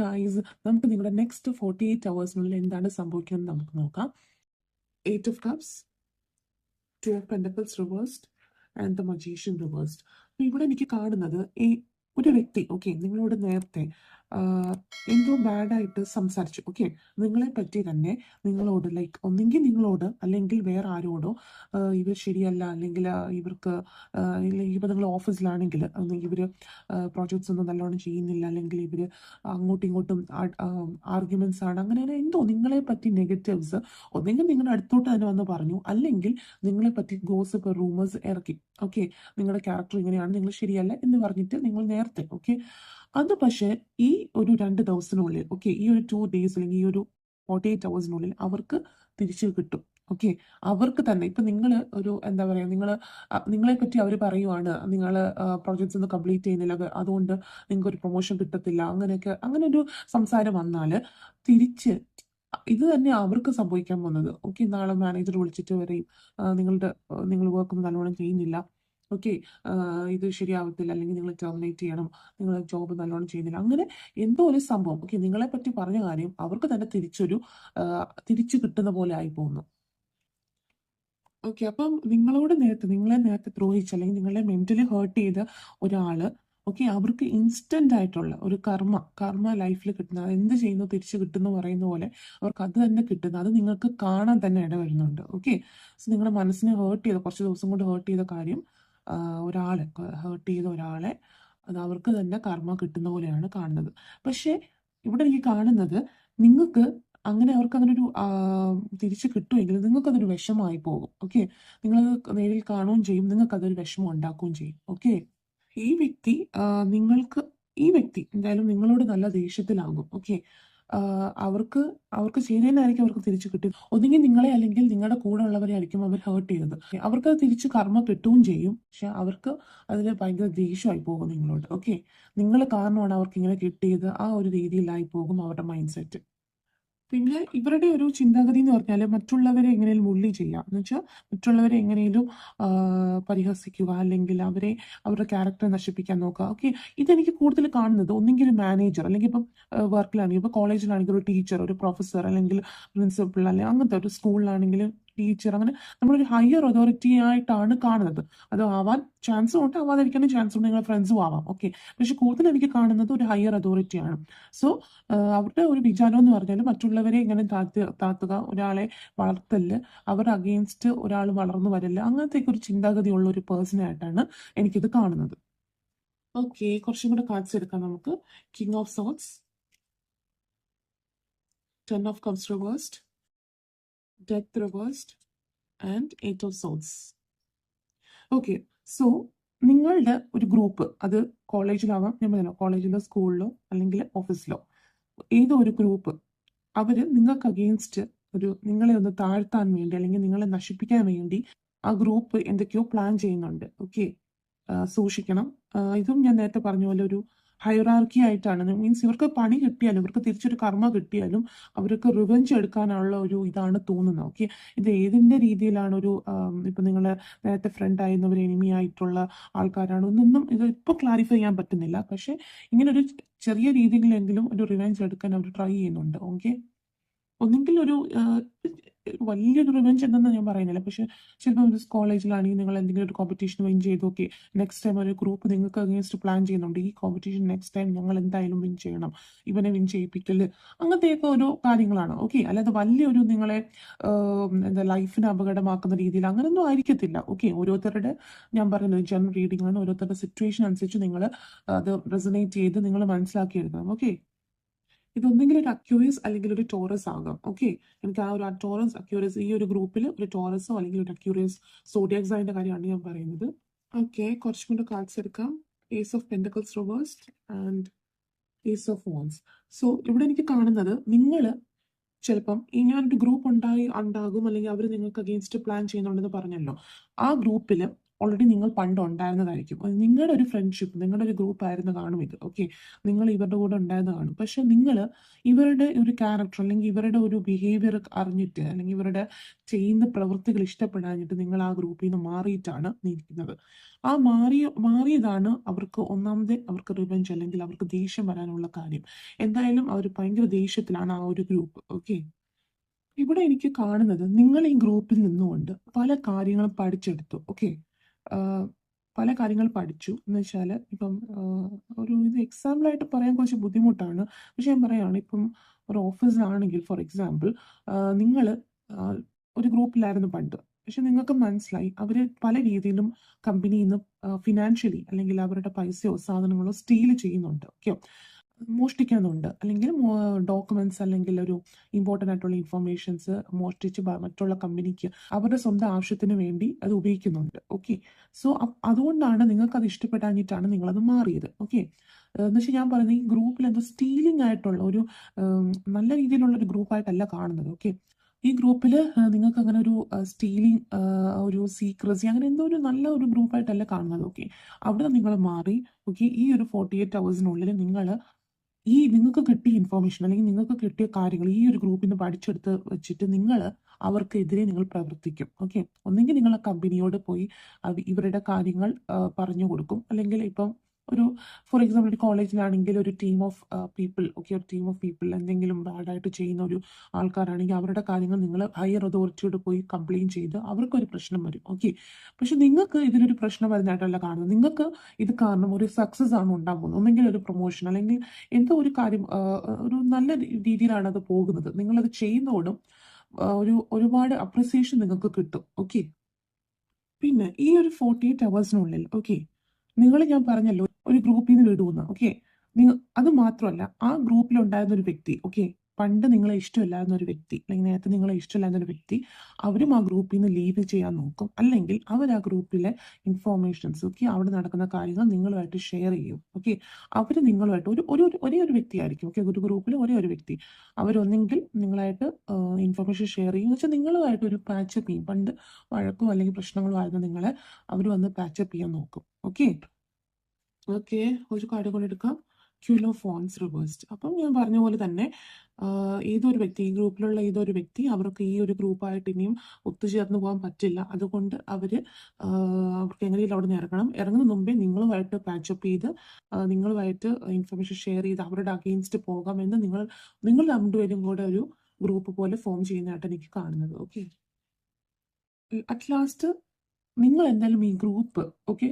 Guys നമുക്ക് നിങ്ങളുടെ next forty eight അവേഴ്സിനുള്ളിൽ എന്താണ് സംഭവിക്കുന്നത് നമുക്ക് നോക്കാം. Eight of cups two of pentacles reversed and the magician reversed അപ്പോൾ ഇവിടെ എനിക്ക് കാണുന്നത് ഈ ഒരു വ്യക്തി ഓക്കെ നിങ്ങളോട് നേരത്തെ എന്തോ ബാഡായിട്ട് സംസാരിച്ചു. ഓക്കെ നിങ്ങളെ പറ്റി തന്നെ നിങ്ങളോട് ലൈക്ക് ഒന്നെങ്കിൽ നിങ്ങളോട് അല്ലെങ്കിൽ വേറെ ആരോടോ ഇവർ ശരിയല്ല അല്ലെങ്കിൽ ഇവർക്ക് ഇപ്പം നിങ്ങൾ ഓഫീസിലാണെങ്കിൽ ഇവർ പ്രോജക്ട്സ് ഒന്നും നല്ലോണം ചെയ്യുന്നില്ല അല്ലെങ്കിൽ ഇവർ അങ്ങോട്ടും ഇങ്ങോട്ടും ആർഗ്യുമെന്റ്സ് ആണ്. അങ്ങനെ എന്തോ നിങ്ങളെ പറ്റി നെഗറ്റീവ്സ് ഒന്നെങ്കിൽ നിങ്ങളുടെ അടുത്തോട്ട് തന്നെ വന്ന് പറഞ്ഞു. അല്ലെങ്കിൽ നിങ്ങളെ പറ്റി ഗോസിപ്പ് റൂമേഴ്സ് ഇറക്കി. ഓക്കെ നിങ്ങളുടെ ക്യാരക്ടർ ഇങ്ങനെയാണ് നിങ്ങൾ ശരിയല്ല എന്ന് പറഞ്ഞിട്ട് നിങ്ങൾ നേരത്തെ ഓക്കെ അത് പക്ഷേ ഈ ഒരു രണ്ട് ദിവസത്തിനുള്ളിൽ ഓക്കെ ഈ ഒരു ടു ഡേയ്സ് അല്ലെങ്കിൽ ഈ ഒരു ഫോർട്ടി എയ്റ്റ് അവേഴ്സിനുള്ളിൽ അവർക്ക് തിരിച്ചു കിട്ടും ഓക്കെ അവർക്ക് തന്നെ ഇപ്പൊ നിങ്ങൾ ഒരു എന്താ പറയാ നിങ്ങൾ നിങ്ങളെ പറ്റി അവർ പറയുവാണ് നിങ്ങൾ പ്രോജക്ട്സ് ഒന്നും കംപ്ലീറ്റ് ചെയ്യുന്നില്ല അതുകൊണ്ട് നിങ്ങൾക്ക് ഒരു പ്രൊമോഷൻ കിട്ടത്തില്ല അങ്ങനെയൊക്കെ അങ്ങനെ ഒരു സംസാരം വന്നാൽ തിരിച്ച് ഇത് തന്നെ അവർക്ക് സംഭവിക്കാൻ പോകുന്നത് ഓക്കെ നാളെ മാനേജർ വിളിച്ചിട്ട് പറയും നിങ്ങളുടെ നിങ്ങൾ വർക്ക് ഒന്നും നല്ലോണം ചെയ്യുന്നില്ല ഓക്കെ ഇത് ശരിയാവത്തില്ല. അല്ലെങ്കിൽ നിങ്ങൾ ടെർമിനേറ്റ് ചെയ്യണം. നിങ്ങൾ ജോബ് നല്ലോണം ചെയ്യുന്നില്ല. അങ്ങനെ എന്തോ ഒരു സംഭവം. ഓക്കെ നിങ്ങളെ പറ്റി പറഞ്ഞ കാര്യം അവർക്ക് തന്നെ തിരിച്ചൊരു തിരിച്ചു കിട്ടുന്ന പോലെ ആയി പോകുന്നു ഓക്കെ അപ്പം നിങ്ങളോട് നേരത്തെ നിങ്ങളെ നേരത്തെ ദ്രോഹിച്ച അല്ലെങ്കിൽ നിങ്ങളെ മെന്റലി ഹേർട്ട് ചെയ്ത ഒരാൾ ഓക്കെ അവർക്ക് ഇൻസ്റ്റന്റ് ആയിട്ടുള്ള ഒരു കർമ്മ കർമ്മ ലൈഫിൽ കിട്ടുന്ന എന്ത് ചെയ്യുന്നു തിരിച്ചു കിട്ടുന്നു പറയുന്ന പോലെ അവർക്ക് അത് തന്നെ കിട്ടുന്നു അത് നിങ്ങൾക്ക് കാണാൻ തന്നെ ഇടവരുന്നുണ്ട്. ഓക്കെ സോ നിങ്ങളുടെ മനസ്സിനെ ഹേർട്ട് ചെയ്ത കുറച്ച് ദിവസം കൊണ്ട് ഹേർട്ട് ചെയ്ത കാര്യം ഒരാളെ ഹേർട്ട് ചെയ്ത ഒരാളെ അത് അവർക്ക് തന്നെ കർമ്മ കിട്ടുന്ന പോലെയാണ് കാണുന്നത്. പക്ഷേ ഇവിടെ എനിക്ക് കാണുന്നത് നിങ്ങൾക്ക് അങ്ങനെ അവർക്ക് അങ്ങനെ ഒരു തിരിച്ചു കിട്ടുമെങ്കിൽ നിങ്ങൾക്ക് അതൊരു വിഷമായി പോകും. ഓക്കെ? നിങ്ങൾ നേരിൽ കാണുകയും ചെയ്യും നിങ്ങൾക്ക് അതൊരു വിഷമം ഉണ്ടാക്കുകയും ചെയ്യും. ഓക്കെ? ഈ വ്യക്തി നിങ്ങൾക്ക് ഈ വ്യക്തി എന്തായാലും നിങ്ങളോട് നല്ല ദേഷ്യത്തിലാകും. ഓക്കെ? അവർക്ക് അവർക്ക് ചെയ്തതിനായിരിക്കും അവർക്ക് തിരിച്ചു കിട്ടി ഒന്നുകിൽ നിങ്ങളെ അല്ലെങ്കിൽ നിങ്ങളുടെ കൂടെ ഉള്ളവരെ ആയിരിക്കും അവർ ഹേർട്ട് ചെയ്തത് അവർക്ക് അത് തിരിച്ച് കർമ്മ കിട്ടുകയും ചെയ്യും. പക്ഷെ അവർക്ക് അതിൽ ഭയങ്കര ദേഷ്യമായി പോകും നിങ്ങളോട്. ഓക്കെ നിങ്ങൾ കാരണമാണ് അവർക്ക് ഇങ്ങനെ കിട്ടിയത്. ആ ഒരു രീതിയിലായി പോകും അവരുടെ മൈൻഡ് സെറ്റ് പിന്നെ ഇവരുടെ ഒരു ചിന്താഗതി എന്ന് പറഞ്ഞാൽ മറ്റുള്ളവരെ എങ്ങനെയും മുള്ളി ചെയ്യാം. എന്ന് വെച്ചാൽ മറ്റുള്ളവരെ എങ്ങനെയും പരിഹസിക്കുക അല്ലെങ്കിൽ അവരെ അവരുടെ ക്യാരക്ടർ നശിപ്പിക്കാൻ നോക്കുക. ഓക്കെ ഇതെനിക്ക് കൂടുതൽ കാണുന്നത് ഒന്നെങ്കിൽ ഒരു മാനേജർ അല്ലെങ്കിൽ ഇപ്പം വർക്കിലാണെങ്കിൽ ഇപ്പോൾ കോളേജിലാണെങ്കിൽ ഒരു ടീച്ചർ ഒരു പ്രൊഫസർ അല്ലെങ്കിൽ പ്രിൻസിപ്പൾ അല്ലെങ്കിൽ അങ്ങനത്തെ ഒരു സ്കൂളിലാണെങ്കിൽ ടീച്ചർ അങ്ങനെ നമ്മളൊരു ഹയർ അതോറിറ്റി ആയിട്ടാണ് കാണുന്നത്. അത് ആവാൻ ചാൻസും ഉണ്ട് ആവാതിരിക്കാനും ചാൻസ് ഉണ്ട് നിങ്ങളുടെ ഫ്രണ്ട്സും ആവാം. ഓക്കെ പക്ഷെ കൂടുതൽ എനിക്ക് കാണുന്നത് ഒരു ഹയർ അതോറിറ്റി ആണ്. സോ അവരുടെ ഒരു വിചാരം എന്ന് പറഞ്ഞാൽ മറ്റുള്ളവരെ ഇങ്ങനെ താത്തുക ഒരാളെ വളർത്തൽ അവർ അഗെയിൻസ്റ്റ് ഒരാൾ വളർന്നു വരൽ അങ്ങനത്തെ ഒരു ചിന്താഗതി ഉള്ള ഒരു പേഴ്സൺ ആയിട്ടാണ് എനിക്കിത് കാണുന്നത്. ഓക്കെ കുറച്ചും കൂടെ കാർഡ്സ് എടുക്കാം നമുക്ക്. King of swords ten of cups reversed death reversed and eight of swords okay so നിങ്ങളുടെ ഒരു ഗ്രൂപ്പ് അത് കോളേജിലാവാം ഞാൻ പറഞ്ഞല്ലോ കോളേജിലോ സ്കൂളിലോ അല്ലെങ്കിൽ ഓഫീസിലോ ഏതോ ഒരു ഗ്രൂപ്പ് അവർ നിങ്ങൾക്ക് അഗെയിൻസ്റ്റ് ഒരു നിങ്ങളെ ഒന്ന് താഴ്ത്താൻ വേണ്ടി അല്ലെങ്കിൽ നിങ്ങളെ നശിപ്പിക്കാൻ വേണ്ടി ആ ഗ്രൂപ്പ് എന്തൊക്കെയോ പ്ലാൻ ചെയ്യുന്നുണ്ട്. ഓക്കെ സൂക്ഷിക്കണം. ഇതും ഞാൻ നേരത്തെ പറഞ്ഞ പോലെ ഒരു ഹൈറാർക്കി ആയിട്ടാണ് മീൻസ് ഇവർക്ക് പണി കിട്ടിയാലും ഇവർക്ക് തിരിച്ചൊരു കർമ്മ കിട്ടിയാലും അവർക്ക് റിവെഞ്ച് എടുക്കാനുള്ള ഒരു ഇതാണ് തോന്നുന്നത്. ഓക്കെ ഇത് ഏതിന്റെ രീതിയിലാണ് ഒരു ഇപ്പം നിങ്ങൾ നേരത്തെ ഫ്രണ്ട് ആയിരുന്നവർ എനിമി ആയിട്ടുള്ള ആൾക്കാരാണ് ഒന്നൊന്നും ഇത് ഇപ്പോൾ ക്ലാരിഫൈ ചെയ്യാൻ പറ്റുന്നില്ല. പക്ഷെ ഇങ്ങനെ ഒരു ചെറിയ രീതിയിലെങ്കിലും ഒരു റിവെഞ്ച് എടുക്കാൻ അവർ ട്രൈ ചെയ്യുന്നുണ്ട്. ഓക്കെ ഒന്നെങ്കിൽ ഒരു വലിയൊരു റിവെഞ്ച് എന്തെന്ന് ഞാൻ പറയുന്നില്ല. പക്ഷെ ചിലപ്പോൾ ഒരു കോളേജിലാണെങ്കിൽ നിങ്ങൾ എന്തെങ്കിലും ഒരു കോമ്പറ്റീഷൻ വിൻ ചെയ്ത് ഓക്കെ നെക്സ്റ്റ് ടൈം ഒരു ഗ്രൂപ്പ് നിങ്ങൾക്ക് അഗേൻസ്റ്റ് പ്ലാൻ ചെയ്യുന്നുണ്ട്. ഈ കോമ്പറ്റീഷൻ നെക്സ്റ്റ് ടൈം ഞങ്ങൾ എന്തായാലും വിൻ ചെയ്യണം. ഇവനെ വിൻ ചെയ്യിപ്പിക്കൽ. അങ്ങനത്തെയൊക്കെ ഒരു കാര്യങ്ങളാണ്. ഓക്കെ അല്ലാതെ വലിയൊരു നിങ്ങളെ എന്താ ലൈഫിനെ അപകടമാക്കുന്ന രീതിയിൽ അങ്ങനെയൊന്നും ആയിരിക്കത്തില്ല. ഓക്കെ ഓരോരുത്തരുടെ ഞാൻ പറയുന്നത് ജനറൽ റീഡിംഗ് ആണ് ഓരോരുത്തരുടെ സിറ്റുവേഷൻ അനുസരിച്ച് നിങ്ങൾ അത് റെസനേറ്റ് ചെയ്ത് നിങ്ങൾ മനസ്സിലാക്കിയെടുക്കണം. ഓക്കെ ഇതൊന്നെങ്കിലും ഒരു അക്യൂറിയസ് അല്ലെങ്കിൽ ഒരു ടോറസ് ആകാം. ഓക്കെ എനിക്ക് ആ ഒരു ടോറസ് അക്യൂറിയസ് ഈ ഒരു ഗ്രൂപ്പിൽ ഒരു ടോറസോ അല്ലെങ്കിൽ ഒരു അക്യൂറിയസ് സോഡിയാക് സൈന്റെ കാര്യമാണ് ഞാൻ പറയുന്നത്. ഓക്കെ കുറച്ചും കൂടെ കാർഡ്സ് എടുക്കാം. Ace of pentacles reversed and ace of wands so ഇവിടെ എനിക്ക് കാണുന്നത് നിങ്ങൾ ചിലപ്പം ഈ ഞാനൊരു ഗ്രൂപ്പ് ഉണ്ടായി ഉണ്ടാകും അല്ലെങ്കിൽ അവർ നിങ്ങൾക്ക് അഗെയിൻസ്റ്റ് പ്ലാൻ ചെയ്യുന്നുണ്ടെന്ന് പറഞ്ഞല്ലോ. ആ ഗ്രൂപ്പിൽ ഓൾറെഡി നിങ്ങൾ പണ്ട് ഉണ്ടായിരുന്നതായിരിക്കും. നിങ്ങളുടെ ഒരു ഫ്രണ്ട്ഷിപ്പ് നിങ്ങളുടെ ഒരു ഗ്രൂപ്പ് ആയിരുന്നു കാണും ഇത്. ഓക്കെ നിങ്ങൾ ഇവരുടെ കൂടെ ഉണ്ടായിരുന്ന കാണും. പക്ഷെ നിങ്ങൾ ഇവരുടെ ഒരു ക്യാരക്ടർ അല്ലെങ്കിൽ ഇവരുടെ ഒരു ബിഹേവിയർ അറിഞ്ഞിട്ട് അല്ലെങ്കിൽ ഇവരുടെ ചെയ്യുന്ന പ്രവൃത്തികൾ ഇഷ്ടപ്പെടാഞ്ഞിട്ട് നിങ്ങൾ ആ ഗ്രൂപ്പിൽ നിന്ന് മാറിയിട്ടാണ് നിൽക്കുന്നത് ആ മാറിയ മാറിയതാണ് അവർക്ക് ഒന്നാമത് അവർക്ക് റിവെഞ്ച് അല്ലെങ്കിൽ അവർക്ക് ദേഷ്യം വരാനുള്ള കാര്യം. എന്തായാലും അവർ ഭയങ്കര ദേഷ്യത്തിലാണ് ആ ഒരു ഗ്രൂപ്പ് ഓക്കെ ഇവിടെ എനിക്ക് കാണുന്നത് നിങ്ങൾ ഈ ഗ്രൂപ്പിൽ നിന്നുകൊണ്ട് പല കാര്യങ്ങളും പഠിച്ചെടുത്തു. ഓക്കെ പല കാര്യങ്ങൾ പഠിച്ചു. എന്ന് വെച്ചാൽ ഇപ്പം ഒരു ഇത് എക്സാമ്പിളായിട്ട് പറയാൻ കുറച്ച് ബുദ്ധിമുട്ടാണ്. പക്ഷെ ഞാൻ പറയുകയാണ് ഇപ്പം ഒരു ഓഫീസിലാണെങ്കിൽ ഫോർ എക്സാമ്പിൾ നിങ്ങൾ ഒരു ഗ്രൂപ്പിലായിരുന്നു പണ്ട്. പക്ഷെ നിങ്ങൾക്ക് മനസ്സിലായി അവർ പല രീതിയിലും കമ്പനിയിൽ നിന്ന് ഫിനാൻഷ്യലി അല്ലെങ്കിൽ അവരുടെ പൈസയോ സാധനങ്ങളോ സ്റ്റീൽ ചെയ്യുന്നുണ്ട്. ഓക്കെ മോഷ്ടിക്കുന്നുണ്ട് അല്ലെങ്കിൽ ഡോക്യുമെന്റ്സ് അല്ലെങ്കിൽ ഒരു ഇമ്പോർട്ടന്റ് ആയിട്ടുള്ള ഇൻഫർമേഷൻസ് മോഷ്ടിച്ച് മറ്റുള്ള കമ്പനിക്ക് അവരുടെ സ്വന്തം ആവശ്യത്തിന് വേണ്ടി അത് ഉപയോഗിക്കുന്നുണ്ട്. ഓക്കെ സോ അതുകൊണ്ടാണ് നിങ്ങൾക്ക് അത് ഇഷ്ടപ്പെടാഞ്ഞിട്ടാണ് നിങ്ങളത് മാറിയത്. ഓക്കെ എന്ന് വെച്ചാൽ ഞാൻ പറയുന്നത് ഈ ഗ്രൂപ്പിൽ എന്തോ സ്റ്റീലിംഗ് ആയിട്ടുള്ള ഒരു നല്ല രീതിയിലുള്ള ഒരു ഗ്രൂപ്പായിട്ടല്ല കാണുന്നത്. ഓക്കെ ഈ ഗ്രൂപ്പിൽ നിങ്ങൾക്ക് അങ്ങനെ ഒരു സ്റ്റീലിംഗ് ഒരു സീക്രസി അങ്ങനെ എന്തോ ഒരു നല്ല ഒരു ഗ്രൂപ്പായിട്ടല്ല കാണുന്നത്. ഓക്കെ അവിടെ നിങ്ങൾ മാറി. ഓക്കെ ഈ ഒരു ഫോർട്ടി എയ്റ്റ് അവേഴ്സിനുള്ളിൽ നിങ്ങൾ ഈ നിങ്ങൾക്ക് കിട്ടിയ ഇൻഫോർമേഷൻ അല്ലെങ്കിൽ നിങ്ങൾക്ക് കിട്ടിയ കാര്യങ്ങൾ ഈ ഒരു ഗ്രൂപ്പിൽ നിന്ന് പഠിച്ചെടുത്ത് വെച്ചിട്ട് നിങ്ങൾ അവർക്കെതിരെ നിങ്ങൾ പ്രവർത്തിക്കും. ഓക്കെ ഒന്നെങ്കിൽ നിങ്ങൾ കമ്പനിയോട് പോയി ഇവരുടെ കാര്യങ്ങൾ പറഞ്ഞു കൊടുക്കും. അല്ലെങ്കിൽ ഇപ്പം ഒരു ഫോർ എക്സാമ്പിൾ ഒരു കോളേജിലാണെങ്കിൽ ഒരു ടീം ഓഫ് പീപ്പിൾ ഓക്കെ ഒരു ടീം ഓഫ് പീപ്പിൾ എന്തെങ്കിലും ബാഡായിട്ട് ചെയ്യുന്ന ഒരു ആൾക്കാരാണെങ്കിൽ അവരുടെ കാര്യങ്ങൾ നിങ്ങൾ ഹയർ അതോറിറ്റിയോട് പോയി കംപ്ലയിന്റ് ചെയ്ത് അവർക്കൊരു പ്രശ്നം വരും ഓക്കെ പക്ഷെ നിങ്ങൾക്ക് ഇതിനൊരു പ്രശ്നം വരുന്നതായിട്ടല്ല കാണുന്നത്. നിങ്ങൾക്ക് ഇത് കാരണം ഒരു സക്സസ് ആണ് ഉണ്ടാകുന്നത് ഒന്നെങ്കിൽ ഒരു പ്രൊമോഷൻ അല്ലെങ്കിൽ എന്തോ ഒരു കാര്യം ഒരു നല്ല രീതിയിലാണ് അത് പോകുന്നത്. നിങ്ങളത് ചെയ്യുന്നതോടും ഒരു ഒരുപാട് അപ്രിസിയേഷൻ നിങ്ങൾക്ക് കിട്ടും ഓക്കെ പിന്നെ ഈ ഒരു ഫോർട്ടി എയ്റ്റ് അവേഴ്സിനുള്ളിൽ ഓക്കെ നിങ്ങൾ ഞാൻ പറഞ്ഞല്ലോ ഒരു ഗ്രൂപ്പിൽ നിന്ന് വിടുമെന്ന് ഓക്കെ നിങ്ങൾ അത് മാത്രമല്ല ആ ഗ്രൂപ്പിൽ ഉണ്ടായിരുന്ന ഒരു വ്യക്തി ഓക്കെ പണ്ട് നിങ്ങളെ ഇഷ്ടമില്ലായിരുന്ന ഒരു വ്യക്തി അല്ലെങ്കിൽ നേരത്തെ നിങ്ങളെ ഇഷ്ടമില്ലായിരുന്ന ഒരു വ്യക്തി അവരും ആ ഗ്രൂപ്പിൽ നിന്ന് ലീവ് ചെയ്യാൻ നോക്കും. അല്ലെങ്കിൽ അവർ ആ ഗ്രൂപ്പിലെ ഇൻഫോർമേഷൻസ് ഓക്കെ അവിടെ നടക്കുന്ന കാര്യങ്ങൾ നിങ്ങളുമായിട്ട് ഷെയർ ചെയ്യും ഓക്കെ അവർ നിങ്ങളുമായിട്ട് ഒരു ഒരു- ഒരേ ഒരു വ്യക്തിയായിരിക്കും ഓക്കെ ഒരു ഗ്രൂപ്പിൽ ഒരേ ഒരു വ്യക്തി. അവരൊന്നെങ്കിൽ നിങ്ങളായിട്ട് ഇൻഫർമേഷൻ ഷെയർ ചെയ്യും. എന്ന് വെച്ചാൽ നിങ്ങളുമായിട്ട് ഒരു പാച്ചപ്പ് ചെയ്യും. പണ്ട് വഴക്കോ അല്ലെങ്കിൽ പ്രശ്നങ്ങളോ ആയിരുന്നു നിങ്ങളെ അവർ വന്ന് പാച്ചപ്പ് ചെയ്യാൻ നോക്കും ഓക്കെ ഓക്കെ. ഒരു കാർഡ് കൂടെ എടുക്കാം. ക്യൂലോ ഫോൺസ് റിവേഴ്സ്ഡ്. അപ്പം ഞാൻ പറഞ്ഞ പോലെ തന്നെ ഏതൊരു വ്യക്തി ഈ ഗ്രൂപ്പിലുള്ള ഏതൊരു വ്യക്തി അവർക്ക് ഈ ഒരു ഗ്രൂപ്പായിട്ട് ഇനിയും ഒത്തുചേർന്ന് പോകാൻ പറ്റില്ല. അതുകൊണ്ട് അവർ അവർക്ക് എങ്ങനെയും അവിടെ നിന്ന് ഇറങ്ങണം. ഇറങ്ങുന്ന മുമ്പേ നിങ്ങളുമായിട്ട് പാച്ചപ്പ് ചെയ്ത് നിങ്ങളുമായിട്ട് ഇൻഫർമേഷൻ ഷെയർ ചെയ്ത് അവരുടെ അഗെയിൻസ്റ്റ് പോകാമെന്ന് നിങ്ങൾ നിങ്ങൾ രണ്ടുപേരും കൂടെ ഒരു ഗ്രൂപ്പ് പോലെ ഫോം ചെയ്യുന്നതായിട്ട് എനിക്ക് കാണുന്നത്. ഓക്കെ. അറ്റ് ലാസ്റ്റ് നിങ്ങൾ എന്തായാലും ഈ ഗ്രൂപ്പ് ഓക്കെ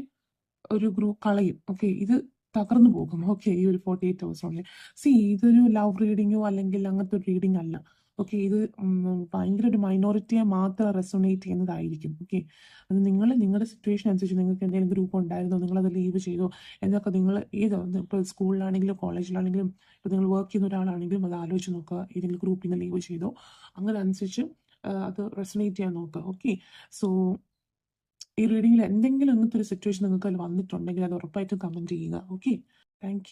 ഒരു ഗ്രൂപ്പ് കളയും. ഓക്കെ ഇത് തകർന്നു പോകും. ഓക്കെ ഈ ഒരു ഫോർട്ടി എയ്റ്റ് അവേഴ്സിനുള്ളിൽ സി ഇതൊരു ലവ് റീഡിങ്ങോ അല്ലെങ്കിൽ അങ്ങനത്തെ ഒരു റീഡിംഗ് അല്ല. ഓക്കെ ഇത് ഭയങ്കര ഒരു മൈനോറിറ്റിയെ മാത്രം റെസൊണേറ്റ് ചെയ്യുന്നതായിരിക്കും. ഓക്കെ അത് നിങ്ങൾ നിങ്ങളുടെ സിറ്റുവേഷൻ അനുസരിച്ച് നിങ്ങൾക്ക് എന്തെങ്കിലും ഗ്രൂപ്പ് ഉണ്ടായിരുന്നോ നിങ്ങളത് ലീവ് ചെയ്തോ എന്നൊക്കെ നിങ്ങൾ ഏത് ഇപ്പോൾ സ്കൂളിലാണെങ്കിലും കോളേജിലാണെങ്കിലും ഇപ്പോൾ നിങ്ങൾ വർക്ക് ചെയ്യുന്ന ഒരാളാണെങ്കിലും അത് ആലോചിച്ച് നോക്കുക. ഏതെങ്കിലും ഗ്രൂപ്പിൽ നിന്ന് ലീവ് ചെയ്തോ അങ്ങനെ അനുസരിച്ച് അത് റെസൊണേറ്റ് ചെയ്യാൻ നോക്കുക. ഓക്കെ സോ ഈ റീഡിങ്ങിൽ എന്തെങ്കിലും അങ്ങനത്തെ ഒരു സിറ്റുവേഷൻ നിങ്ങൾക്ക് അതിൽ വന്നിട്ടുണ്ടെങ്കിൽ അത് ഉറപ്പായിട്ടും കമന്റ് ചെയ്യുക. Okay thank